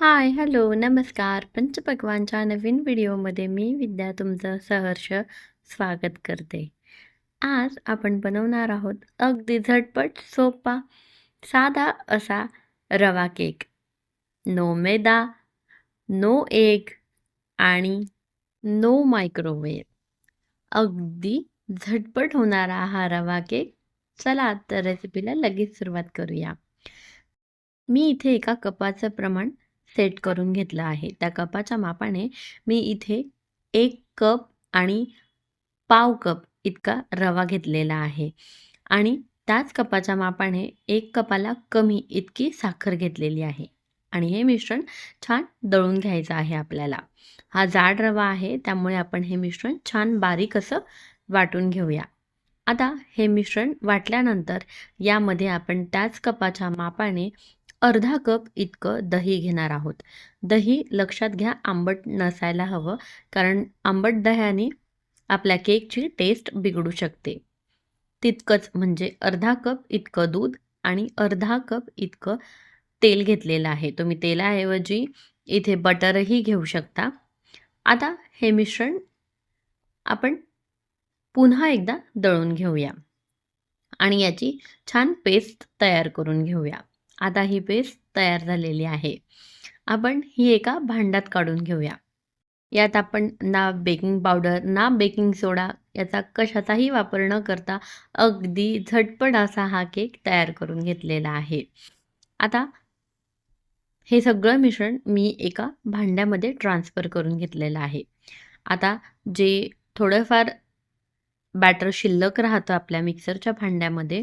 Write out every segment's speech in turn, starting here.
हाय, hello, नमस्कार. पंचभगवानच्या नवीन व्हिडिओमध्ये मी विद्या तुमचं सहर्ष स्वागत करते. आज आपण बनवणार आहोत अगदी झटपट, सोपा, साधा असा रवा cake. No maida, no egg आणि नो मायक्रोवेव्ह. अगदी झटपट होणारा हा रवा केक. चला तर रेसिपीला लगेच सुरुवात करूया. मी इथे एका कपाचं प्रमाण सेट करून घेतलं आहे. त्या कपाच्या मापाने मी इथे एक कप आणि पाव कप इतका रवा घेतलेला आहे आणि त्याच कपाच्या मापाने एक कपाला कमी इतकी साखर घेतलेली आहे आणि हे मिश्रण छान दळून घ्यायचं आहे आपल्याला. हा जाड रवा आहे त्यामुळे आपण हे मिश्रण छान बारीक असं वाटून घेऊया. आता हे मिश्रण वाटल्यानंतर यामध्ये आपण त्याच कपाच्या मापाने अर्धा कप इतकं दही घेणार आहोत. दही लक्षात घ्या आंबट नसायला हवं कारण आंबट दह्याने आपल्या केकची टेस्ट बिघडू शकते. तितकंच म्हणजे अर्धा कप इतकं दूध आणि अर्धा कप इतकं तेल घेतलेलं आहे. तुम्ही तेलाऐवजी इथे बटरही घेऊ शकता. आता हे मिश्रण आपण पुन्हा एकदा दळून घेऊया आणि याची छान पेस्ट तयार करून घेऊया. आता ही पेस्ट तयार झालेली आहे. आपण ही एका भांड्यात काढून घेऊया. यात आपण ना बेकिंग पावडर, ना बेकिंग सोडा याचा कशाचाही वापर न करता अगदी झटपट असा हा केक तयार करून घेतलेला आहे. आता हे सगळं मिश्रण मी एका भांड्यामध्ये ट्रान्सफर करून घेतलेलं आहे. आता जे थोडंफार बॅटर शिल्लक राहतं आपल्या मिक्सरच्या भांड्यामध्ये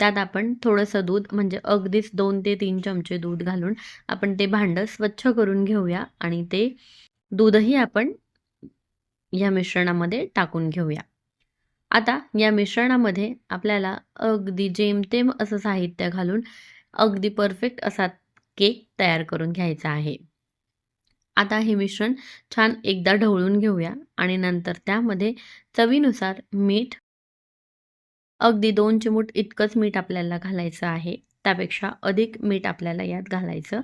त्यात आपण थोडंसं दूध म्हणजे अगदीच दोन ते तीन चमचे दूध घालून आपण ते भांडं स्वच्छ करून घेऊया आणि ते दूधही आपण या मिश्रणामध्ये टाकून घेऊया. आता या मिश्रणामध्ये आपल्याला अगदी जेमतेम असं साहित्य घालून अगदी परफेक्ट असा केक तयार करून घ्यायचा आहे. आता हे मिश्रण छान एकदा ढवळून घेऊया आणि नंतर त्यामध्ये चवीनुसार मीठ अगदी दोन चिमूट इतकंच मीठ आपल्याला घालायचं आहे. त्यापेक्षा अधिक मीठ आपल्याला यात घालायचं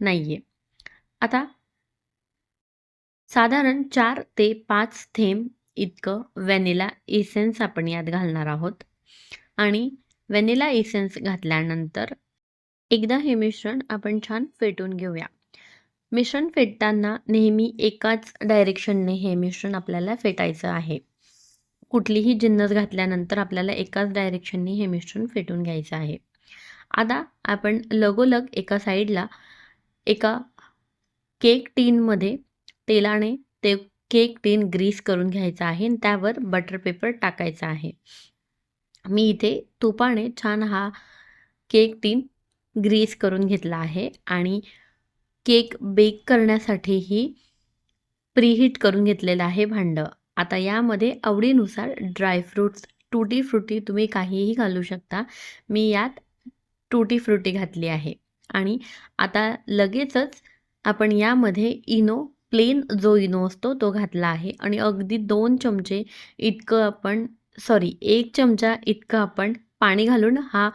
नाहीये. आता साधारण चार ते पाच थेंब इतकं व्हॅनिला इसेन्स आपण यात घालणार आहोत आणि व्हॅनिला इसेन्स घातल्यानंतर एकदा हे मिश्रण आपण छान फेटून घेऊया. मिश्रण फेटताना नेहमी एकाच डायरेक्शनने हे मिश्रण आपल्याला फेटायचं आहे. कुठलीही जिन्नस घातल्यानंतर आपल्याला एकाच डायरेक्शनने हे मिश्रण फेटून घ्यायचं आहे. आता आपण लगोलग एका साईडला एका केक टीनमध्ये तेलाने ते केक टीन ग्रीस करून घ्यायचं आहे आणि त्यावर बटर पेपर टाकायचा आहे. मी इथे तुपाने छान हा केक टीन ग्रीस करून घेतला आहे आणि केक बेक करण्यासाठीही प्रीहीट करून घेतलेलं आहे भांडं. आता यामध्ये आवडीनुसार ड्रायफ्रुट्स, टूटी फ्रुटी तुम्ही काहीही घालू शकता. मी यात टुटी फ्रुटी घातली आहे आणि आता लगेचच आपण यामध्ये इनो प्लेन जो इनो असतो तो घातला आहे आणि अगदी दोन चमचे इतकं आपण सॉरी एक चमचा इतकं आपण पाणी घालून हा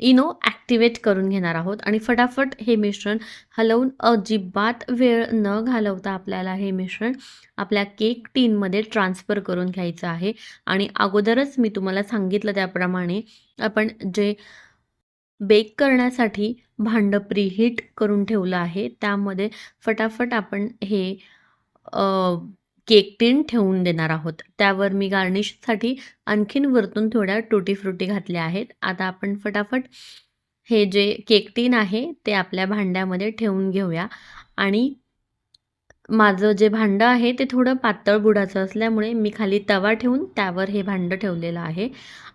इनो ॲक्टिवेट करून घेणार आहोत. आणि फटाफट हे मिश्रण हलवून अजिबात वेळ न घालवता आपल्याला हे मिश्रण आपल्या केक टीनमध्ये ट्रान्सफर करून घ्यायचं आहे. आणि अगोदरच मी तुम्हाला सांगितलं त्याप्रमाणे आपण जे बेक करण्यासाठी भांडं प्रीहीट करून ठेवलं आहे त्यामध्ये फटाफट आपण हे केक टिन ठेवून देणार आहोत. त्यावर मी गार्निशसाठी आणखीन वरतून थोड्या टुटी फ्रुटी घातल्या आहेत. आता आपण फटाफट हे जे केक टिन आहे ते आपल्या भांड्यामध्ये ठेवून घेऊया आणि माझं जे भांडं आहे ते थोडं पातळ बुडाचं असल्यामुळे मी खाली तवा ठेवून त्यावर हे भांडं ठेवलेलं आहे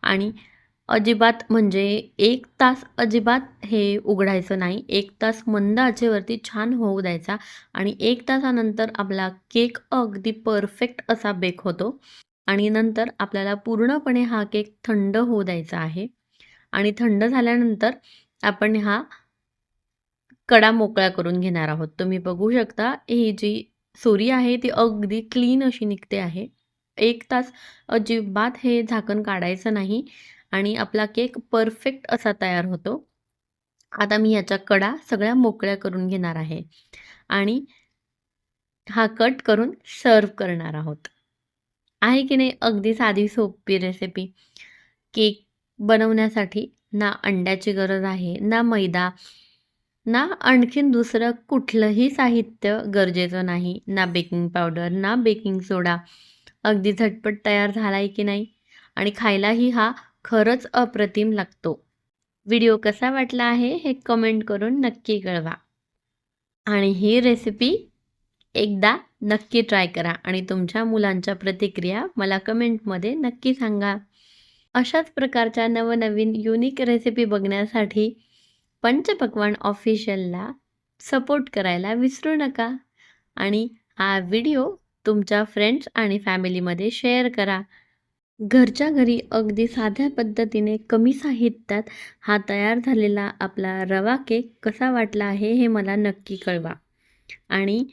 आणि अजिबात म्हणजे एक तास अजिबात हे उघडायचं नाही. एक तास मंद आचेवरती छान होऊ द्यायचा आणि एक तासानंतर आपला केक अगदी परफेक्ट असा बेक होतो आणि नंतर आपल्याला पूर्णपणे हा केक थंड होऊ द्यायचा आहे आणि थंड झाल्यानंतर आपण हा कडा मोकळा करून घेणार आहोत. तुम्ही बघू शकता ही जी सुरी आहे ती अगदी क्लीन अशी निघते आहे. एक तास अजिबात हे झाकण काढायचं नाही आणि आपला केक परफेक्ट असा तयार होतो. आता मी याच्या कडा सगळ्या मोकळ्या करून घेणार आहे आणि हा कट करून सर्व करणार आहोत. आहे की नाही अगदी साधी सोपी रेसिपी केक बनवण्यासाठी ना अंड्याची गरज आहे ना मैदा ना आणखीन दुसरं कुठलंही साहित्य गरजेचं नाही ना बेकिंग पावडर ना बेकिंग सोडा अगदी झटपट तयार झाला आहे की नाही? आणि खायलाही हा खरंच अप्रतिम लागतो. व्हिडिओ कसा वाटला आहे हे कमेंट करून नक्की कळवा. आणि ही रेसिपी एकदा नक्की ट्राय करा आणि तुमच्या मुलांच्या प्रतिक्रिया मला कमेंटमध्ये नक्की सांगा. अशाच प्रकारच्या नवनवीन युनिक रेसिपी बघण्यासाठी पंचपक्वान ऑफिशियलला सपोर्ट करायला विसरू नका. आणि हा व्हिडिओ तुमच्या फ्रेंड्स आणि फॅमिलीमध्ये शेअर करा. घरच्या घरी अगदी साध्या पद्धतीने कमी साहित्यात हा तयार झालेला आपला रवा केक कसा वाटला आहे हे मला नक्की कळवा. आणि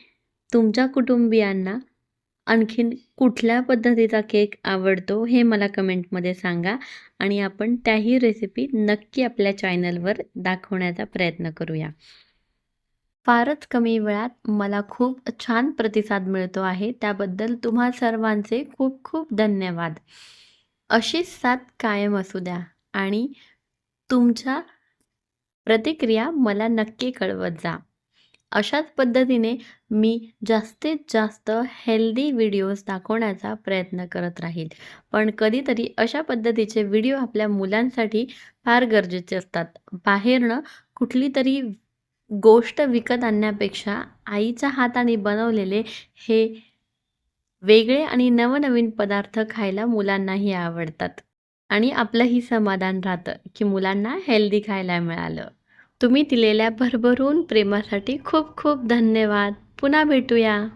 तुमच्या कुटुंबियांना आणखीन कुठल्या पद्धतीचा केक आवडतो हे मला कमेंटमध्ये सांगा आणि आपण त्याही रेसिपी नक्की आपल्या चॅनलवर दाखवण्याचा प्रयत्न करूया. फारच कमी वेळात मला खूप छान प्रतिसाद मिळतो आहे. त्याबद्दल तुम्हा सर्वांचे खूप खूप धन्यवाद. अशीच साथ कायम असू द्या आणि तुमच्या प्रतिक्रिया मला नक्की कळवत जा. अशाच पद्धतीने मी जास्तीत जास्त हेल्दी व्हिडिओज दाखवण्याचा प्रयत्न करत राहील. पण कधीतरी अशा पद्धतीचे व्हिडिओ आपल्या मुलांसाठी फार गरजेचे असतात. बाहेरनं कुठली तरी गोष्ट विकत आणण्यापेक्षा आईच्या हाताने बनवलेले हे वेगळे आणि नवनवीन पदार्थ खायला मुलांनाही आवडतात. आणि आपलंही समाधान राहतं की मुलांना हेल्दी खायला मिळालं. तुम्ही दिलेल्या भरभरून प्रेमासाठी खूप खूप धन्यवाद. पुन्हा भेटूया.